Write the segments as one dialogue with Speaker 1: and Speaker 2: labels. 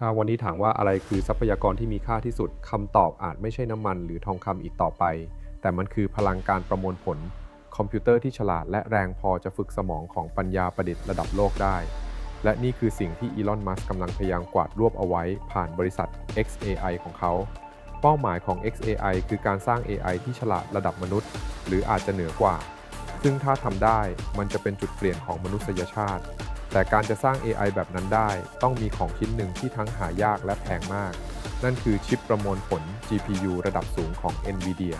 Speaker 1: ถ้าวันนี้ถามว่าอะไรคือทรัพยากรที่มีค่าที่สุดคำตอบอาจไม่ใช่น้ำมันหรือทองคำอีกต่อไป แต่มันคือพลังการประมวลผล คอมพิวเตอร์ที่ฉลาดและแรงพอจะฝึกสมองของปัญญาประดิษฐ์ระดับโลกได้ และนี่คือสิ่งที่อีลอนมัสก์กำลังพยายามกวาดรวบเอาไว้ ผ่านบริษัท XAI ของเขา เป้าหมายของ XAI คือการสร้าง AI ที่ฉลาดระดับมนุษย์ หรืออาจจะเหนือกว่า ซึ่งถ้าทำได้มันจะเป็นจุดเปลี่ยนของมนุษยชาติ แต่การจะสร้าง AI แบบนั้นได้ ต้องมีของชิ้นหนึ่งที่ทั้งหายากและแพงมาก นั่นคือชิปประมวลผล GPU ระดับสูงของ NVIDIA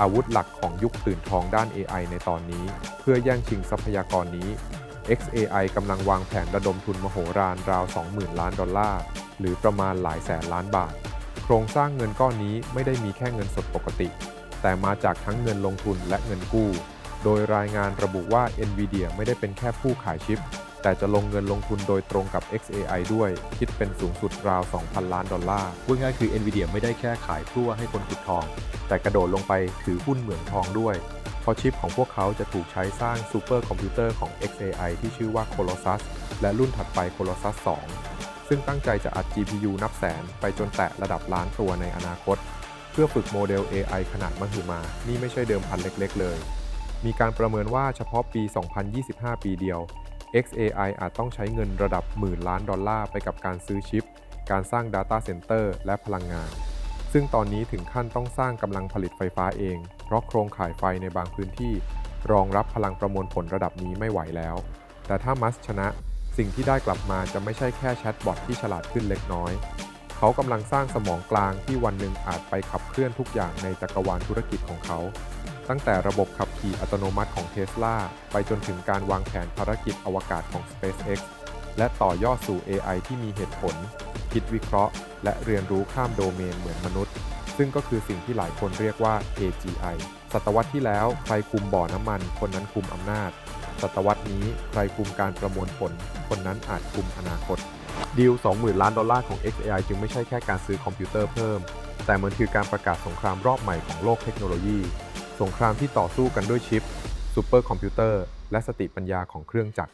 Speaker 1: อาวุธหลักของยุคตื่นทองด้าน AI ในตอนนี้ เพื่อแย่งชิงทรัพยากรนี้ XAI กำลังวางแผนระดมทุนมโหฬารราว 20,000 ล้านดอลลาร์ หรือประมาณหลายแสนล้านบาท โครงสร้างเงินก้อนนี้ไม่ได้มีแค่เงินสดปกติ แต่มาจากทั้งเงินลงทุนและเงินกู้ โดยรายงานระบุว่า NVIDIA ไม่ได้เป็นแค่ผู้ขายชิป แต่จะลงเงินลงทุนโดยตรงกับ XAI ด้วย คิดเป็นสูงสุดราว 2,000 ล้านดอลลาร์
Speaker 2: พูดง่ายๆคือ NVIDIA ไม่ได้แค่ขายพลั่วให้คนขุดทอง
Speaker 1: แต่กระโดดลงไปถือหุ้นเหมืองทองด้วย เพราะชิปของพวกเขาจะถูกใช้สร้างซูเปอร์คอมพิวเตอร์ของ XAI ที่ชื่อว่า Colossus และรุ่นถัดไป Colossus 2 ซึ่งตั้งใจจะอัด GPU นับแสน ไปจนแตะระดับล้านตัวในอนาคต เพื่อฝึกโมเดล AI ขนาดมหึมา นี่ไม่ใช่เดิมพันเล็ก ๆ เลย มีการประเมินว่าเฉพาะปี 2025 ปีเดียว XAI อาจต้องใช้เงินระดับหมื่นล้านดอลลาร์ไปกับการซื้อชิป การสร้าง Data Center และพลังงาน ซึ่งตอนนี้ถึงขั้นต้องสร้างกำลังผลิตไฟฟ้าเอง เพราะโครงข่ายไฟในบางพื้นที่ รองรับพลังประมวลผลระดับนี้ไม่ไหวแล้ว แต่ถ้ามัสชนะ สิ่งที่ได้กลับมาจะไม่ใช่แค่แชทบอทที่ฉลาดขึ้นเล็กน้อย เขากำลังสร้างสมองกลางที่วันหนึ่งอาจไปขับเคลื่อนทุกอย่างในจักรวาลธุรกิจของเขา ตั้งแต่ระบบขับขี่อัตโนมัติของเท s l a ไปจนถึงการวางแผนภารกิจอวกาศของ SpaceX และต่อยอดสู่ AI ที่มีเหตุผล คิดวิเคราะห์ และเรียนรู้ข้ามโดเมนเหมือนมนุษย์ ซึ่งก็คือสิ่งที่หลายคนเรียกว่า AGI ศตวรรษที่แล้วใครคุมบ่อน้ำมัน คนนั้นคุมอำนาจ ศตวรรษนี้ใครคุมการประมวลผล คนนั้นอาจคุมอนาคต ดีล 20,000 ล้านดอลลาร์ของ XAI จึงไม่ใช่แค่การซื้อคอมพิวเตอร์เพิ่ม แต่มันคือการประกาศสงครามรอบใหม่ของโลกเทคโนโลยี งครามที่ต่อสู้กันด้วยชิปซูเปอร์คอมพิวเตอร์และสติปัญญาของเครื่องจักร